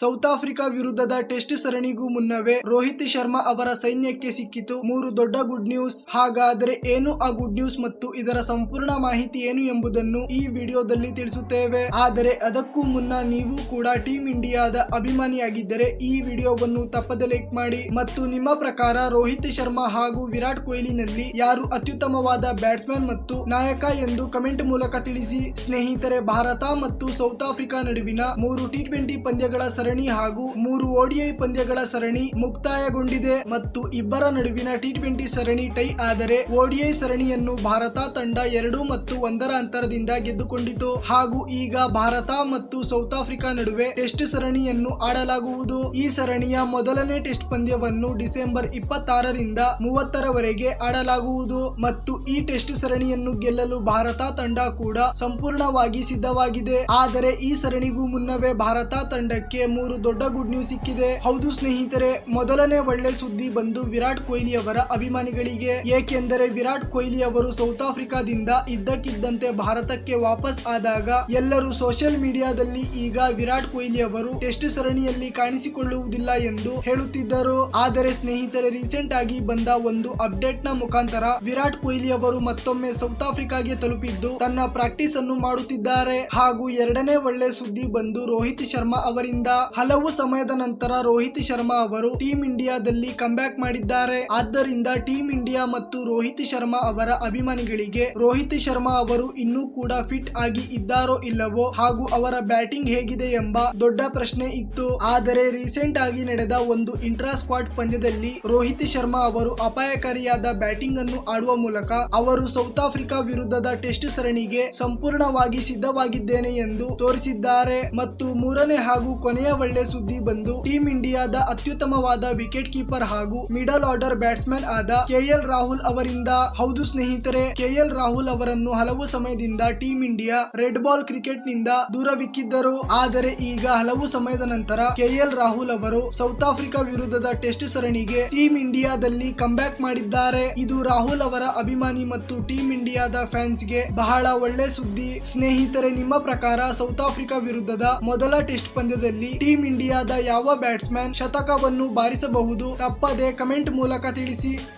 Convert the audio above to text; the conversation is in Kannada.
ಸೌತ್ ಆಫ್ರಿಕಾ ವಿರುದ್ಧದ ಟೆಸ್ಟ್ ಸರಣಿಗೂ ಮುನ್ನವೇ ರೋಹಿತ್ ಶರ್ಮಾ ಅವರ ಸೈನ್ಯಕ್ಕೆ ಸಿಕ್ಕಿತು. ಮೂರು ದೊಡ್ಡ ಗುಡ್ ನ್ಯೂಸ್ ಹಾಗಾದರೆ ಏನು ಆ ಗುಡ್ ನ್ಯೂಸ್ ಮತ್ತು ಇದರ ಸಂಪೂರ್ಣ ಮಾಹಿತಿ ಏನು ಎಂಬುದನ್ನು ಈ ವಿಡಿಯೋದಲ್ಲಿ ತಿಳಿಸುತ್ತೇವೆ. ಆದರೆ ಅದಕ್ಕೂ ಮುನ್ನ ನೀವು ಕೂಡ ಟೀಮ್ ಇಂಡಿಯಾದ ಅಭಿಮಾನಿಯಾಗಿದ್ದರೆ ಈ ವಿಡಿಯೋವನ್ನು ತಪ್ಪದೆ ಲೈಕ್ ಮಾಡಿ ಮತ್ತು ನಿಮ್ಮ ಪ್ರಕಾರ ರೋಹಿತ್ ಶರ್ಮಾ ಹಾಗೂ ವಿರಾಟ್ ಕೊಹ್ಲಿನಲ್ಲಿ ಯಾರು ಅತ್ಯುತ್ತಮವಾದ ಬ್ಯಾಟ್ಸ್ಮನ್ ಮತ್ತು ನಾಯಕ ಎಂದು ಕಮೆಂಟ್ ಮೂಲಕ ತಿಳಿಸಿ. ಸ್ನೇಹಿತರೆ, ಭಾರತ ಮತ್ತು ಸೌತ್ ಆಫ್ರಿಕಾ ನಡುವಿನ ಮೂರು ಟಿ ಟ್ವೆಂಟಿ ಪಂದ್ಯಗಳ ಸರಣಿ ಹಾಗೂ ಮೂರು ಓಡಿಐ ಪಂದ್ಯಗಳ ಸರಣಿ ಮುಕ್ತಾಯಗೊಂಡಿದೆ ಮತ್ತು ಇಬ್ಬರ ನಡುವಿನ ಟಿ ಟ್ವೆಂಟಿ ಸರಣಿ ಟೈ ಆದರೆ ಓಡಿಐ ಸರಣಿಯನ್ನು ಭಾರತ ತಂಡ ಎರಡು ಮತ್ತು ಒಂದರ ಅಂತರದಿಂದ ಗೆದ್ದುಕೊಂಡಿತು. ಹಾಗೂ ಈಗ ಭಾರತ ಮತ್ತು ಸೌತ್ ಆಫ್ರಿಕಾ ನಡುವೆ ಟೆಸ್ಟ್ ಸರಣಿಯನ್ನು ಆಡಲಾಗುವುದು. ಈ ಸರಣಿಯ ಮೊದಲನೇ ಟೆಸ್ಟ್ ಪಂದ್ಯವನ್ನು ಡಿಸೆಂಬರ್ ಇಪ್ಪತ್ತಾರರಿಂದ ಮೂವತ್ತರವರೆಗೆ ಆಡಲಾಗುವುದು ಮತ್ತು ಈ ಟೆಸ್ಟ್ ಸರಣಿಯನ್ನು ಗೆಲ್ಲಲು ಭಾರತ ತಂಡ ಕೂಡ ಸಂಪೂರ್ಣವಾಗಿ ಸಿದ್ಧವಾಗಿದೆ. ಆದರೆ ಈ ಸರಣಿಗೂ ಮುನ್ನವೇ ಭಾರತ ತಂಡಕ್ಕೆ ಮೂರು ದೊಡ್ಡ ಗುಡ್ ನ್ಯೂಸ್ ಸಿಕ್ಕಿದೆ. ಹೌದು ಸ್ನೇಹಿತರೆ, ಮೊದಲನೇ ಒಳ್ಳೆ ಸುದ್ದಿ ಬಂದು ವಿರಾಟ್ ಕೊಹ್ಲಿ ಅವರ ಅಭಿಮಾನಿಗಳಿಗೆ. ಏಕೆಂದರೆ ವಿರಾಟ್ ಕೊಹ್ಲಿ ಅವರು ಸೌತ್ ಆಫ್ರಿಕಾದಿಂದ ಇದ್ದಕ್ಕಿದ್ದಂತೆ ಭಾರತಕ್ಕೆ ವಾಪಸ್ ಆದಾಗ ಎಲ್ಲರೂ ಸೋಷಿಯಲ್ ಮೀಡಿಯಾದಲ್ಲಿ ಈಗ ವಿರಾಟ್ ಕೊಹ್ಲಿ ಅವರು ಟೆಸ್ಟ್ ಸರಣಿಯಲ್ಲಿ ಕಾಣಿಸಿಕೊಳ್ಳುವುದಿಲ್ಲ ಎಂದು ಹೇಳುತ್ತಿದ್ದರು. ಆದರೆ ಸ್ನೇಹಿತರೆ ರೀಸೆಂಟ್ ಆಗಿ ಬಂದ ಒಂದು ಅಪ್ಡೇಟ್ನ ಮುಖಾಂತರ ವಿರಾಟ್ ಕೊಹ್ಲಿ ಅವರು ಮತ್ತೊಮ್ಮೆ ಸೌತ್ ಆಫ್ರಿಕಾಗೆ ತಲುಪಿದ್ದು ತನ್ನ ಪ್ರಾಕ್ಟೀಸ್ ಅನ್ನು ಮಾಡುತ್ತಿದ್ದಾರೆ. ಹಾಗೂ ಎರಡನೇ ಒಳ್ಳೆ ಸುದ್ದಿ ಬಂದು ರೋಹಿತ್ ಶರ್ಮಾ ಅವರಿಂದ. ಹಲವು ಸಮಯದ ನಂತರ ರೋಹಿತ್ ಶರ್ಮಾ ಅವರು ಟೀಮ್ ಇಂಡಿಯಾದಲ್ಲಿ ಕಂಬ್ಯಾಕ್ ಮಾಡಿದ್ದಾರೆ. ಆದ್ದರಿಂದ ಟೀಮ್ ಇಂಡಿಯಾ ಮತ್ತು ರೋಹಿತ್ ಶರ್ಮಾ ಅವರ ಅಭಿಮಾನಿಗಳಿಗೆ ರೋಹಿತ್ ಶರ್ಮಾ ಅವರು ಇನ್ನೂ ಕೂಡ ಫಿಟ್ ಆಗಿ ಇದ್ದಾರೋ ಇಲ್ಲವೋ ಹಾಗೂ ಅವರ ಬ್ಯಾಟಿಂಗ್ ಹೇಗಿದೆ ಎಂಬ ದೊಡ್ಡ ಪ್ರಶ್ನೆ ಇತ್ತು. ಆದರೆ ರೀಸೆಂಟ್ ಆಗಿ ನಡೆದ ಒಂದು ಇಂಟ್ರಾ ಸ್ಕ್ವಾಡ್ ಪಂದ್ಯದಲ್ಲಿ ರೋಹಿತ್ ಶರ್ಮಾ ಅವರು ಅಪಾಯಕಾರಿಯಾದ ಬ್ಯಾಟಿಂಗ್ ಅನ್ನು ಆಡುವ ಮೂಲಕ ಅವರು ಸೌತ್ ಆಫ್ರಿಕಾ ವಿರುದ್ಧದ ಟೆಸ್ಟ್ ಸರಣಿಗೆ ಸಂಪೂರ್ಣವಾಗಿ ಸಿದ್ಧವಾಗಿದ್ದೇನೆ ಎಂದು ತೋರಿಸಿದ್ದಾರೆ. ಮತ್ತು ಮೂರನೇ ಹಾಗೂ ಕೊನೆಯ ಒಳ್ಳೆ ಸುದ್ದಿ ಬಂದು ಟೀಮ್ ಇಂಡಿಯಾದ ಅತ್ಯುತ್ತಮವಾದ ವಿಕೆಟ್ ಕೀಪರ್ ಹಾಗೂ ಮಿಡಲ್ ಆರ್ಡರ್ ಬ್ಯಾಟ್ಸ್ಮನ್ ಆದ ಕೆಎಲ್ ರಾಹುಲ್ ಅವರಿಂದ. ಹೌದು ಸ್ನೇಹಿತರೆ, ಕೆಎಲ್ ರಾಹುಲ್ ಅವರನ್ನು ಹಲವು ಸಮಯದಿಂದ ಟೀಮ್ ಇಂಡಿಯಾ ರೆಡ್ ಬಾಲ್ ಕ್ರಿಕೆಟ್ನಿಂದ ದೂರವಿಕ್ಕಿದ್ದರು ಆದರೆ ಈಗ ಹಲವು ಸಮಯದ ನಂತರ ಕೆಎಲ್ ರಾಹುಲ್ ಅವರು ಸೌತ್ ಆಫ್ರಿಕಾ ವಿರುದ್ಧದ ಟೆಸ್ಟ್ ಸರಣಿಗೆ ಟೀಮ್ ಇಂಡಿಯಾದಲ್ಲಿ ಕಂಬ್ಯಾಕ್ ಮಾಡಿದ್ದಾರೆ. ಇದು ರಾಹುಲ್ ಅವರ ಅಭಿಮಾನಿ ಮತ್ತು ಟೀಮ್ ಇಂಡಿಯಾದ ಫ್ಯಾನ್ಸ್ಗೆ ಬಹಳ ಒಳ್ಳೆ ಸುದ್ದಿ. ಸ್ನೇಹಿತರೆ, ನಿಮ್ಮ ಪ್ರಕಾರ ಸೌತ್ ಆಫ್ರಿಕಾ ವಿರುದ್ಧದ ಮೊದಲ ಟೆಸ್ಟ್ ಪಂದ್ಯದಲ್ಲಿ ಟೀಮ್ ಇಂಡಿಯಾದ ಯಾವ ಬ್ಯಾಟ್ಸ್ಮನ್ ಶತಕವನ್ನು ಬಾರಿಸಬಹುದು ತಪ್ಪದೆ ಕಮೆಂಟ್ ಮೂಲಕ ತಿಳಿಸಿ